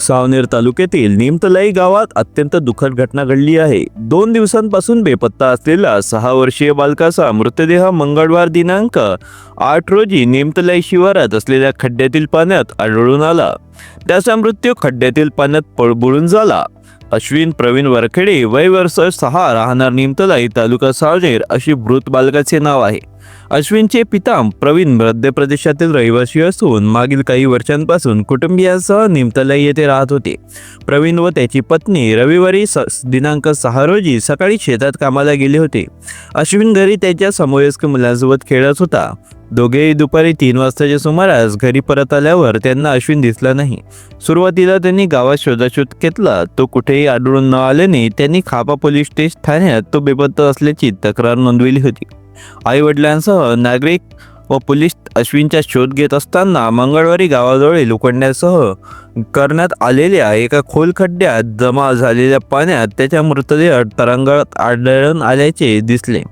सावनेर तालुक्यातील निमतलाई गावात अत्यंत दुःखद घटना घडली आहे. दोन दिवसांपासून बेपत्ता असलेला सहा वर्षीय बालकाचा मृतदेह मंगळवार दिनांक आठ रोजी निमतलाई शिवारात असलेल्या खड्ड्यातील पाण्यात आढळून आला. त्याचा मृत्यू खड्ड्यातील पाण्यात पळबुडून झाला. अश्विन प्रवीण वरखेडे वय वर्ष सहा राहणार निमतलाई तालुका सावनेर अशी मृत बालकाचे नाव आहे. अश्विनचे पिता प्रवीण मध्य प्रदेशातील रहिवासी असून मागील काही वर्षांपासून कुटुंबियांसह निमतलाई येथे राहत होते. प्रवीण व त्याची पत्नी रविवारी स दिनांक सहा रोजी सकाळी शेतात कामाला गेले होते. अश्विन घरी त्याच्या समवयस्क मुलांसोबत खेळत होता. दोघेही दुपारी तीन वाजताच्या सुमारास घरी परत आल्यावर त्यांना अश्विन दिसला नाही. सुरुवातीला त्यांनी गावात शोधाशोध घेतला तो कुठेही आढळून न आल्याने त्यांनी खापा पोलीस स्टेशन ठाण्यात तो बेपत्ता असल्याची तक्रार नोंदविली होती. आई वडिलांसह नागरिक व पोलीस अश्विनचा शोध घेत असताना मंगळवारी गावाजवळ लोखंड्यासह करण्यात आलेल्या एका खोल खड्ड्यात जमा झालेल्या पाण्यात त्याच्या मृतदेह तरंगळत आढळून आल्याचे दिसले.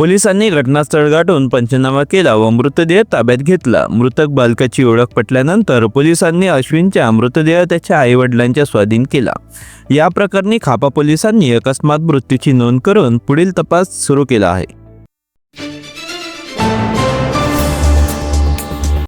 पोलिसांनी घटनास्थळ गाठून पंचनामा केला व मृतदेह ताब्यात घेतला. मृतक बालकाची ओळख पटल्यानंतर पोलिसांनी अश्विनच्या मृतदेह त्याच्या आईवडिलांच्या स्वाधीन केला. या प्रकरणी खापा पोलिसांनी अकस्मात मृत्यूची नोंद करून पुढील तपास सुरू केला आहे.